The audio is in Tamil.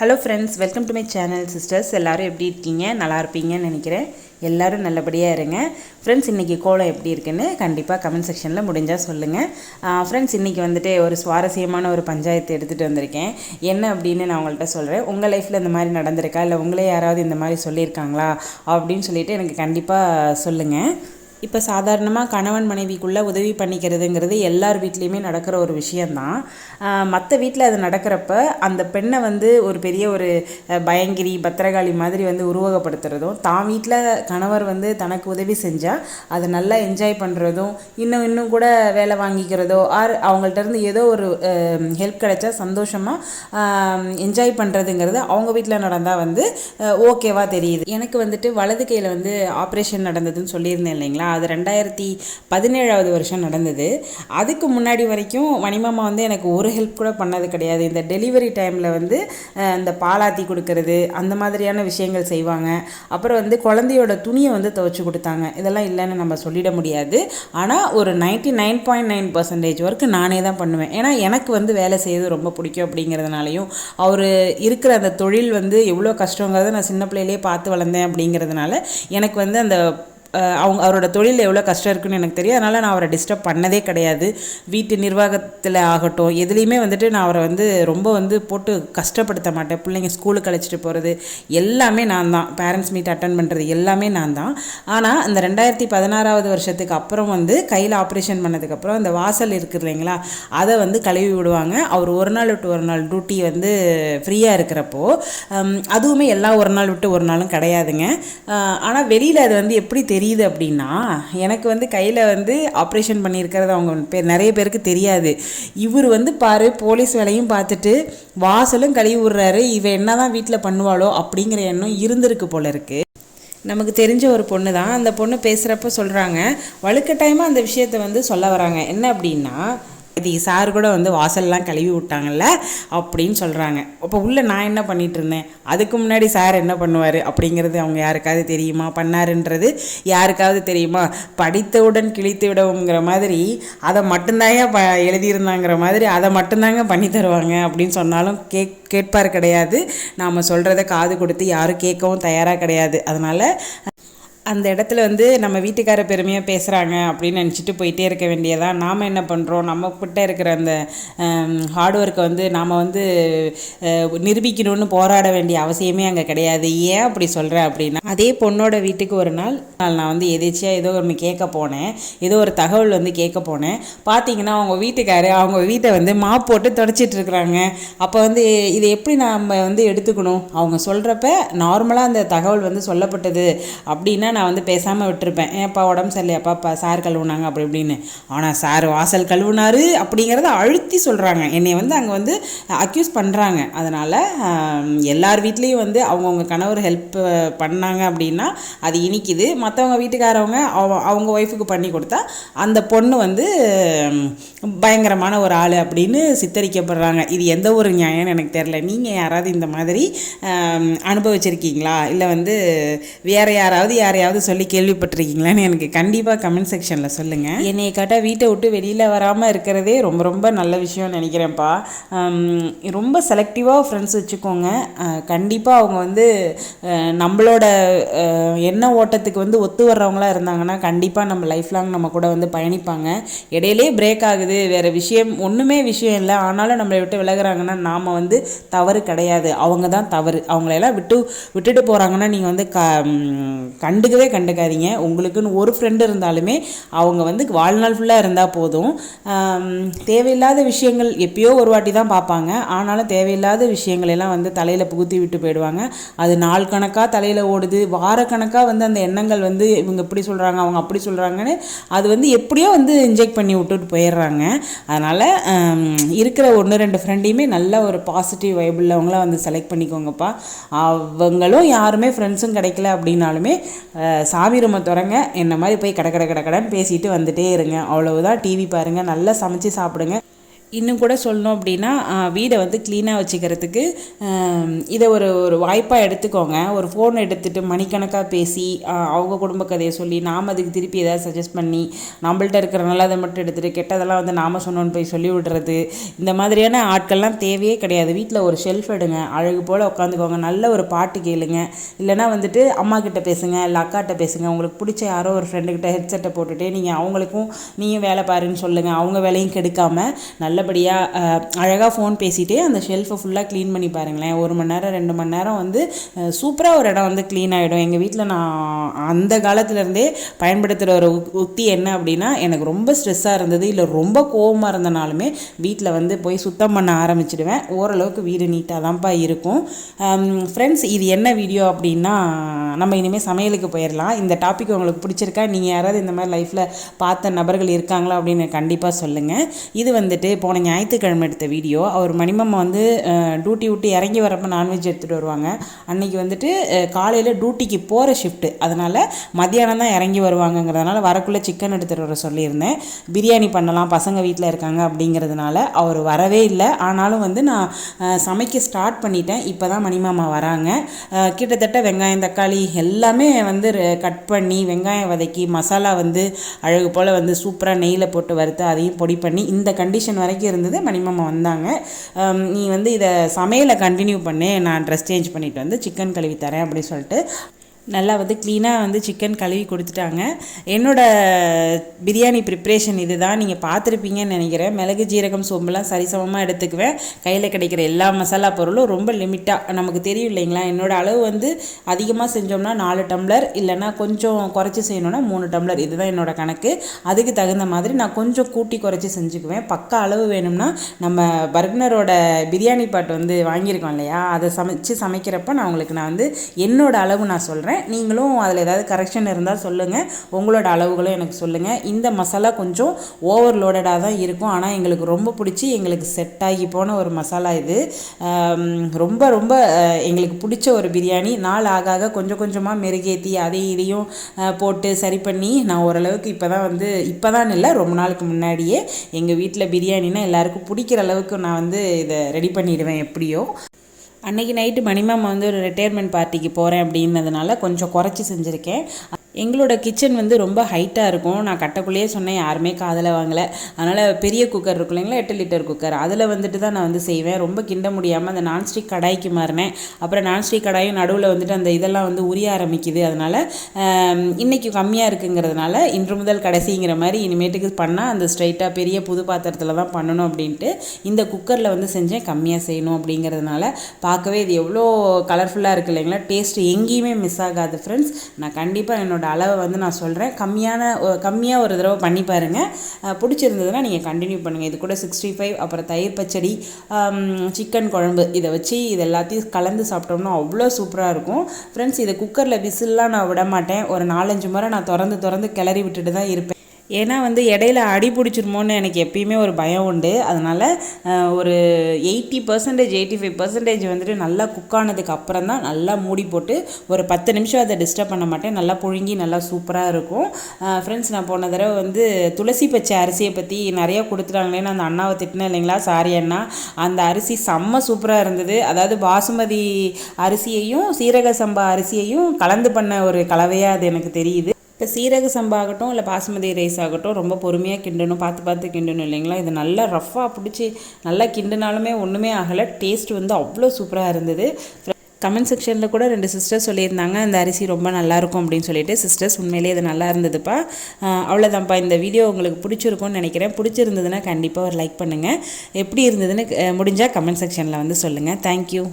Hello friends welcome to my channel sisters எல்லோரும் எப்படி இருக்கீங்க? நல்லா இருப்பீங்கன்னு நினைக்கிறேன். எல்லோரும் நல்லபடியாக இருங்க. ஃப்ரெண்ட்ஸ் இன்றைக்கி கோலம் எப்படி இருக்குன்னு கண்டிப்பாக கமெண்ட் செக்ஷனில் முடிஞ்சால் சொல்லுங்கள் ஃப்ரெண்ட்ஸ் இன்றைக்கி வந்துட்டு ஒரு சுவாரஸ்யமான ஒரு பஞ்சாயத்து எடுத்துகிட்டு வந்திருக்கேன். என்ன அப்படின்னு நான் உங்கள்கிட்ட சொல்கிறேன் உங்கள் லைஃப்பில் இந்த மாதிரி நடந்திருக்கா? இல்லை உங்களே யாராவது இந்த மாதிரி சொல்லியிருக்காங்களா? அப்படின்னு சொல்லிட்டு எனக்கு கண்டிப்பாக சொல்லுங்கள் இப்போ சாதாரணமாக கணவன் மனைவிக்குள்ளே உதவி பண்ணிக்கிறதுங்கிறது எல்லார் வீட்லேயுமே நடக்கிற ஒரு விஷயந்தான் மற்ற வீட்டில் அது நடக்கிறப்ப அந்த பெண்ணை வந்து ஒரு பெரிய ஒரு பயங்கிரி பத்திரகாளி மாதிரி வந்து உருவகப்படுத்துறதும் தான் வீட்டில் கணவர் வந்து தனக்கு உதவி செஞ்சால் அதை நல்லா என்ஜாய் பண்ணுறதும் இன்னும் இன்னும் கூட வேலை வாங்கிக்கிறதோ ஆர் அவங்கள்ட்ட இருந்து ஏதோ ஒரு ஹெல்ப் கிடைச்சா சந்தோஷமாக என்ஜாய் பண்ணுறதுங்கிறது அவங்க வீட்டில் நடந்தால் வந்து ஓகேவாக தெரியுது. எனக்கு வந்துட்டு வலது கையில் வந்து ஆப்ரேஷன் நடந்ததுன்னு சொல்லியிருந்தேன் இல்லைங்களா? அது ரெண்டாயிரத்தி பதினேழாவது வருஷம் நடந்தது. அதுக்கு முன்னாடி வரைக்கும் மணிமாமா வந்து எனக்கு ஒரு ஹெல்ப் கூட பண்ணது கிடையாது. இந்த டெலிவரி டைமில் வந்து இந்த பாலாத்தி கொடுக்கறது அந்த மாதிரியான விஷயங்கள் செய்வாங்க. அப்புறம் வந்து குழந்தையோட துணியை வந்து துவைச்சி கொடுத்தாங்க. இதெல்லாம் இல்லைன்னு நம்ம சொல்லிட முடியாது. ஆனால் ஒரு ninety nine point nine percentage work நானே தான் பண்ணுவேன். ஏன்னா எனக்கு வந்து வேலை செய்யறது ரொம்ப பிடிக்கும் அப்படிங்கிறதுனாலையும் அவர் இருக்கிற அந்த தொழில் வந்து எவ்வளோ கஷ்டங்கிறத நான் சின்ன பிள்ளையிலே பார்த்து வளர்ந்தேன் அப்படிங்கிறதுனால எனக்கு வந்து அந்த அவங்க அவரோட தொழிலில் எவ்வளோ கஷ்டம் இருக்குன்னு எனக்கு தெரியும். அதனால் நான் அவரை டிஸ்டர்ப் பண்ணதே கிடையாது. வீட்டு நிர்வாகத்தில் ஆகட்டும் எதுலேயுமே வந்துட்டு நான் அவரை வந்து ரொம்ப வந்து போட்டு கஷ்டப்படுத்த மாட்டேன். பிள்ளைங்க ஸ்கூலுக்கு அழைச்சிட்டு போகிறது எல்லாமே நான் தான். பேரண்ட்ஸ் மீட் அட்டன் பண்ணுறது எல்லாமே நான் தான். ஆனால் அந்த ரெண்டாயிரத்தி பதினாறாவது வருஷத்துக்கு அப்புறம் வந்து கையில் ஆப்ரேஷன் பண்ணதுக்கப்புறம் அந்த வாசல் இருக்குது இல்லைங்களா அதை வந்து கழுவி விடுவாங்க. அவர் ஒரு நாள் விட்டு ஒரு நாள் டியூட்டி வந்து ஃப்ரீயாக இருக்கிறப்போ அதுவுமே எல்லா ஒரு நாள் விட்டு ஒரு நாளும் கிடையாதுங்க. ஆனால் வெளியில் அது வந்து எப்படி தெரியும் தெரியுது அப்படின்னா எனக்கு வந்து கையில் வந்து ஆப்ரேஷன் பண்ணியிருக்கிறது அவங்க பேர் நிறைய பேருக்கு தெரியாது. இவர் வந்து பாரு போலீஸ் வேலையும் பார்த்துட்டு வாசலும் கழுவி விடுறாரு. இவ என்னதான் வீட்டில் பண்ணுவாளோ அப்படிங்கிற எண்ணம் இருந்திருக்கு போல இருக்குது நமக்கு தெரிஞ்ச ஒரு பொண்ணு தான். அந்த பொண்ணு பேசுகிறப்ப சொல்கிறாங்க வலுக்கட்டாயமாக அந்த விஷயத்தை வந்து சொல்ல வராங்க. என்ன அப்படின்னா இது சார் கூட வந்து வாசல்லாம் கழுவி விட்டாங்கல்ல அப்படின்னு சொல்கிறாங்க அப்போ உள்ள நான் என்ன பண்ணிட்டு இருந்தேன்? அதுக்கு முன்னாடி சார் என்ன பண்ணுவார்? அப்படிங்கிறது அவங்க யாருக்காவது தெரியுமா? பண்ணாருன்றது யாருக்காவது தெரியுமா? படித்தவுடன் கிழித்து விடவுங்கிற மாதிரி அதை மட்டும்தாங்க ப எழுதியிருந்தாங்கிற மாதிரி அதை மட்டும்தாங்க பண்ணி தருவாங்க அப்படின்னு சொன்னாலும் கேக் கேட்பார் கிடையாது. நாம் சொல்கிறத காது கொடுத்து யாரும் கேட்கவும் தயாராக கிடையாது. அதனால் அந்த இடத்துல வந்து நம்ம வீட்டுக்கார பெருமையாக பேசுகிறாங்க அப்படின்னு நினச்சிட்டு போயிட்டே இருக்க வேண்டியதான் நாம் என்ன பண்ணுறோம் நம்ம கிட்ட இருக்கிற அந்த ஹார்ட் ஒர்க்கை வந்து நாம் வந்து நிரூபிக்கணும்னு போராட வேண்டிய அவசியமே அங்கே கிடையாது. ஏன் அப்படி சொல்கிறேன் அப்படின்னா அதே பொண்ணோட வீட்டுக்கு ஒரு நாள் நான் வந்து எதேச்சியாக ஏதோ ஒன்று கேட்க போனேன். ஏதோ ஒரு தகவல் வந்து கேட்க போனேன். பார்த்தீங்கன்னா அவங்க வீட்டுக்காரு அவங்க வீட்டை வந்து மாப் போட்டு தொடச்சிட்டு இருக்கிறாங்க. அப்போ வந்து இதை எப்படி நம்ம வந்து எடுத்துக்கணும்? அவங்க சொல்கிறப்ப நார்மலாக அந்த தகவல் வந்து சொல்லப்பட்டது அப்படின்னா நான் வந்து பேசாமல் விட்டுருப்பேன். ஏன்ப்பா உடம்பு சரியில்லையாப்பா பா சார் கழுவுனாங்க. அப்படி இப்படின்னு. ஆனால் சார் வாசல் கழுவுனார் அப்படிங்கிறத அழுத்தி சொல்கிறாங்க என்னை வந்து அங்கே வந்து அக்யூஸ் பண்ணுறாங்க அதனால் எல்லார் வீட்லேயும் வந்து அவங்கவுங்க கணவர் ஹெல்ப் பண்ணாங்க அப்படின்னா அது இனிக்குது. மற்றவங்க வீட்டுக்காரவங்க அவ- அவங்க ஒய்ஃபுக்கு பண்ணி கொடுத்தா அந்த பொண்ணு வந்து பயங்கரமான ஒரு ஆள் அப்படின்னு சித்தரிக்கப்படுறாங்க. இது எந்த ஒரு நியாயம்னு எனக்கு தெரில நீங்கள் யாராவது இந்த மாதிரி அனுபவிச்சிருக்கீங்களா? இல்லை வந்து வேறு யாராவது யாரையாவது சொல்லி கேள்விப்பட்டிருக்கீங்களான்னு எனக்கு கண்டிப்பாக கமெண்ட் செக்ஷனில் சொல்லுங்கள் என்னைய கேட்டால் வீட்டை விட்டு வெளியில் வராமல் இருக்கிறதே ரொம்ப ரொம்ப நல்ல விஷயம்னு நினைக்கிறேன்ப்பா. ரொம்ப செலக்டிவாக ஃப்ரெண்ட்ஸ் வச்சுக்கோங்க. கண்டிப்பாக அவங்க வந்து நம்மளோட அஹ், எண்ண ஓட்டத்துக்கு வந்து ஒத்து வர்றவங்களா இருந்தாங்கன்னா கண்டிப்பாக நம்ம லைஃப் லாங் நம்ம கூட வந்து பயணிப்பாங்க. இடையிலே பிரேக் ஆகுது வேறு விஷயம் ஒன்றுமே விஷயம் இல்லை. ஆனாலும் நம்மளை விட்டு விலகிறாங்கன்னா நாம் வந்து தவறு கிடையாது. அவங்க தான் தவறு. அவங்களெல்லாம் விட்டு விட்டுட்டு போகிறாங்கன்னா நீங்கள் வந்து க கண்டுக்க கண்டுக்கவே கண்டுக்காதீங்க. உங்களுக்குன்னு ஒரு ஃப்ரெண்டு இருந்தாலுமே அவங்க வந்து வாழ்நாள் ஃபுல்லாக இருந்தால் போதும். தேவையில்லாத விஷயங்கள் எப்பயோ ஒரு வாட்டி தான் பார்ப்பாங்க. ஆனாலும் தேவையில்லாத விஷயங்கள் எல்லாம் வந்து தலையில் புகுத்தி விட்டு போயிடுவாங்க. அது நாள் கணக்காக தலையில் ஓடுது. வாரக்கணக்காக வந்து அந்த எண்ணங்கள் வந்து இவங்க இப்படி சொல்கிறாங்க அவங்க அப்படி சொல்கிறாங்கன்னு அது வந்து எப்படியோ வந்து இன்ஜெக்ட் பண்ணி விட்டுட்டு போயிடுறாங்க. அதனால் இருக்கிற ஒன்று ரெண்டு ஃப்ரெண்டையுமே நல்ல ஒரு பாசிட்டிவ் வைபிள்லவங்களாம் வந்து செலக்ட் பண்ணிக்கோங்கப்பா. அவங்களும் யாருமே ஃப்ரெண்ட்ஸும் கிடைக்கல அப்படின்னாலுமே சாமி ரூமை திறங்க என்ன மாதிரி போய் கடை கடை கடை கடைன்னு பேசிட்டு வந்துட்டே இருங்க. அவ்வளவுதான். டிவி பாருங்கள் நல்லா சமைச்சு சாப்பிடுங்க. இன்னும் கூட சொல்லணும் அப்படின்னா வீடை வந்து க்ளீனாக வச்சுக்கிறதுக்கு இதை ஒரு ஒரு வாய்ப்பாக எடுத்துக்கோங்க. ஒரு ஃபோன் எடுத்துகிட்டு மணிக்கணக்காக பேசி அவங்க குடும்ப கதையை சொல்லி நாம் அதுக்கு திருப்பி ஏதாவது சஜஸ்ட் பண்ணி நம்மள்ட்ட இருக்கிற நல்லதை மட்டும் எடுத்துகிட்டு கெட்டதெல்லாம் வந்து நாம் சொன்னோன்னு போய் சொல்லி விடுறது. இந்த மாதிரியான ஆட்கள்லாம் தேவையே கிடையாது. வீட்டில் ஒரு ஷெல்ஃப் எடுங்க. அழகு போல் உட்காந்துக்கோங்க நல்ல ஒரு பாட்டு கேளுங்க. இல்லைன்னா வந்துட்டு அம்மா கிட்ட பேசுங்க இல்லை அக்காட்ட பேசுங்க. உங்களுக்கு பிடிச்ச யாரோ ஒரு ஃப்ரெண்டுக்கிட்ட ஹெட்செட்டை போட்டுகிட்டே நீங்கள் அவங்களுக்கும் நீங்கள் வேலை பாருன்னு சொல்லுங்கள் அவங்க வேலையும் கெடுக்காமல் நல்ல நல்லபடியாக அழகாக ஃபோன் பேசிகிட்டே அந்த ஷெல்ஃபை ஃபுல்லாக க்ளீன் பண்ணி பாருங்களேன். ஒரு மணி நேரம் ரெண்டு மணி நேரம் வந்து சூப்பராக ஒரு இடம் வந்து க்ளீன் ஆகிடும் எங்கள் வீட்டில் நான் அந்த காலத்துலேருந்தே பயன்படுத்துகிற ஒரு உத்தி உக்தி என்ன அப்படின்னா எனக்கு ரொம்ப ஸ்ட்ரெஸ்ஸாக இருந்தது. இல்லை ரொம்ப கோவமாக இருந்தனாலுமே வீட்டில் வந்து போய் சுத்தம் பண்ண ஆரம்பிச்சிடுவேன். ஓரளவுக்கு வீடு நீட்டாக தான்ப்பா இருக்கும். ஃப்ரெண்ட்ஸ் இது என்ன வீடியோ அப்படின்னா நம்ம இனிமேல் சமையலுக்கு போயிடலாம் இந்த டாபிக் உங்களுக்கு பிடிச்சிருக்கா? நீங்கள் யாராவது இந்த மாதிரி லைஃப்பில் பார்த்த நபர்கள் இருக்காங்களா அப்படின்னு கண்டிப்பாக சொல்லுங்கள் இது வந்துட்டு போன ஞாயிற்றுக்கிழமை எடுத்த வீடியோ. அவர் மணிமம்மா வந்து டியூட்டி விட்டு இறங்கி வரப்போ நான்வெஜ் எடுத்துகிட்டு வருவாங்க. அன்னைக்கு வந்துட்டு காலையில் டியூட்டிக்கு போகிற ஷிஃப்ட்டு அதனால் மத்தியானம் தான் இறங்கி வருவாங்கங்கிறதுனால வரக்குள்ளே சிக்கன் எடுத்துகிட்டு வர சொல்லியிருந்தேன். பிரியாணி பண்ணலாம் பசங்க வீட்டில் இருக்காங்க அப்படிங்கிறதுனால அவர் வரவே இல்லை. ஆனாலும் வந்து நான் சமைக்க ஸ்டார்ட் பண்ணிட்டேன். இப்போ தான் மணிமாமா வராங்க கிட்டத்தட்ட வெங்காயம் தக்காளி எல்லாமே வந்து கட் பண்ணி வெங்காயம் வதக்கி மசாலா வந்து அழகு போல் வந்து சூப்பராக நெய்யில் போட்டு வறுத்து அதையும் பொடி பண்ணி இந்த கண்டிஷன் வரைக்கும் இருந்தது மணிமாமா வந்தாங்க. நீ வந்து இதை சமையலை கண்டினியூ பண்ணு நான் ட்ரெஸ் சேஞ்ச் பண்ணிட்டு வந்து சிக்கன் கழுவி தரேன் அப்படின்னு சொல்லிட்டு நல்லா வந்து க்ளீனாக வந்து சிக்கன் கழுவி கொடுத்துட்டாங்க. என்னோடய பிரியாணி ப்ரிப்ரேஷன் இது தான் நீங்கள் பார்த்துருப்பீங்கன்னு நினைக்கிறேன். மிளகு ஜீரகம் சோம்புலாம் சரிசமமாக எடுத்துக்குவேன். கையில் கிடைக்கிற எல்லா மசாலா பொருளும் ரொம்ப லிமிட்டாக நமக்கு தெரியும் இல்லைங்களா? என்னோடய அளவு வந்து அதிகமாக செஞ்சோம்னா நாலு டம்ளர் இல்லைன்னா கொஞ்சம் குறைச்சி செய்யணும்னா மூணு டம்ளர். இதுதான் என்னோடய கணக்கு. அதுக்கு தகுந்த மாதிரி நான் கொஞ்சம் கூட்டி குறைச்சி செஞ்சுக்குவேன். பக்கா அளவு வேணும்னா நம்ம பர்க்னரோட பிரியாணி பாட்டு வந்து வாங்கியிருக்கோம் இல்லையா? அதை சமைச்சு சமைக்கிறப்ப நான் உங்களுக்கு நான் வந்து என்னோட அளவு நான் சொல்கிறேன் நீங்களும் அதில் ஏதாவது கரெக்ஷன் இருந்தால் சொல்லுங்கள் உங்களோட அளவுகளும் எனக்கு சொல்லுங்கள் இந்த மசாலா கொஞ்சம் ஓவர்லோடடாக தான் இருக்கும். ஆனால் எங்களுக்கு ரொம்ப பிடிச்சி எங்களுக்கு செட் ஆகி போன ஒரு மசாலா இது. ரொம்ப ரொம்ப எங்களுக்கு பிடிச்ச ஒரு பிரியாணி. நாள் ஆக ஆக கொஞ்சம் கொஞ்சமாக மெருகேற்றி அதையும் இதையும் போட்டு சரி பண்ணி நான் ஓரளவுக்கு இப்போ தான் வந்து இப்போ தான் இல்லை ரொம்ப நாளுக்கு முன்னாடியே எங்கள் வீட்டில் பிரியாணினா எல்லாருக்கும் பிடிக்கிற அளவுக்கு நான் வந்து இதை ரெடி பண்ணிடுவேன் எப்படியோ. அன்றைக்கி நைட்டு மணிமாமா வந்து ஒரு ரிட்டையர்மெண்ட் பார்ட்டிக்கு போகிறேன் அப்படின்னதுனால கொஞ்சம் குறைச்சி செஞ்சுருக்கேன். எங்களோட கிச்சன் வந்து ரொம்ப ஹைட்டாக இருக்கும். நான் கட்டக்குள்ளேயே சொன்னேன் யாருமே காதில் வாங்கலை. அதனால் பெரிய குக்கர் இருக்கும் இல்லைங்களா? எட்டு லிட்டர் குக்கர் அதில் வந்துட்டு தான் நான் வந்து செய்வேன். ரொம்ப கிண்ட முடியாமல் அந்த நான்ஸ்டிக் கடாய்க்கு மாறினேன். அப்புறம் நான்ஸ்டிக் கடாயும் நடுவில் வந்துட்டு அந்த இதெல்லாம் வந்து உரிய ஆரம்பிக்குது. அதனால் இன்றைக்கி கம்மியாக இருக்குங்கிறதுனால இன்று முதல் கடைசிங்கிற மாதிரி இனிமேட்டுக்கு பண்ணால் அந்த ஸ்ட்ரைட்டாக பெரிய புது பாத்திரத்தில் தான் பண்ணணும் அப்படின்ட்டு இந்த குக்கரில் வந்து செஞ்சேன். கம்மியாக செய்யணும் அப்படிங்கிறதுனால பார்க்கவே இது எவ்வளோ கலர்ஃபுல்லாக இருக்குது இல்லைங்களா? டேஸ்ட் எங்கேயுமே மிஸ் ஆகாது ஃப்ரெண்ட்ஸ் நான் கண்டிப்பாக என்னோட அளவை வந்து நான் சொல்கிறேன் கம்மியான கம்மியாக ஒரு தடவை பண்ணி பாருங்கள் பிடிச்சிருந்ததுன்னா நீங்கள் கண்டினியூ பண்ணுங்கள் இது கூட சிக்ஸ்டி ஃபைவ் அப்புறம் தயிர் பச்சடி சிக்கன் குழம்பு இதை வச்சு இது எல்லாத்தையும் கலந்து சாப்பிட்டோம்னா அவ்வளோ சூப்பராக இருக்கும். ஃப்ரெண்ட்ஸ் இதை குக்கரில் விசில்லாம் நான் விட மாட்டேன் ஒரு நாலஞ்சு முறை நான் திறந்து திறந்து கிளறி விட்டுட்டு தான் இருப்பேன். ஏன்னா வந்து இடையில அடி பிடிச்சிருமோன்னு எனக்கு எப்பயுமே ஒரு பயம் உண்டு. அதனால் ஒரு eighty percentage eighty five percentage வந்துட்டு நல்லா குக் ஆனதுக்கு அப்புறம் தான் நல்லா மூடி போட்டு ஒரு பத்து நிமிஷம் அதை டிஸ்டர்ப் பண்ண மாட்டேன். நல்லா புழுங்கி நல்லா சூப்பராக இருக்கும். ஃப்ரெண்ட்ஸ் நான் போன தடவை வந்து துளசி பச்சை அரிசியை பற்றி நிறையா கொடுத்துட்டாங்களேன்னு அந்த அண்ணாவை திட்டினேன் இல்லைங்களா? சாரி அண்ணா. அந்த அரிசி செம்ம சூப்பராக இருந்தது. அதாவது பாசுமதி அரிசியையும் சீரக சம்பா அரிசியையும் கலந்து பண்ண ஒரு கலவையாக அது எனக்கு தெரியுது. இப்போ சீரக சம்பா ஆகட்டும் இல்லை பாசுமதி ரைஸ் ஆகட்டும் ரொம்ப பொறுமையாக கிண்டணும் பார்த்து பார்த்து கிண்டணும் இல்லைங்களா? இது நல்லா ரஃப்பாக பிடிச்சி நல்லா கிண்டினாலுமே ஒன்றுமே ஆகலை. டேஸ்ட் வந்து அவ்வளோ சூப்பராக இருந்தது. கமெண்ட் செக்ஷனில் கூட ரெண்டு சிஸ்டர்ஸ் சொல்லியிருந்தாங்க அந்த அரிசி ரொம்ப நல்லாயிருக்கும் அப்படின்னு சொல்லிட்டு. சிஸ்டர்ஸ் உண்மையிலே இது நல்லா இருந்ததுப்பா. அவ்வளோதான்ப்பா. இந்த வீடியோ உங்களுக்கு பிடிச்சிருக்கும்னு நினைக்கிறேன். பிடிச்சிருந்ததுன்னா கண்டிப்பாக ஒரு லைக் பண்ணுங்கள் எப்படி இருந்ததுன்னு முடிஞ்சால் கமெண்ட் செக்ஷனில் வந்து சொல்லுங்கள் தேங்க்யூ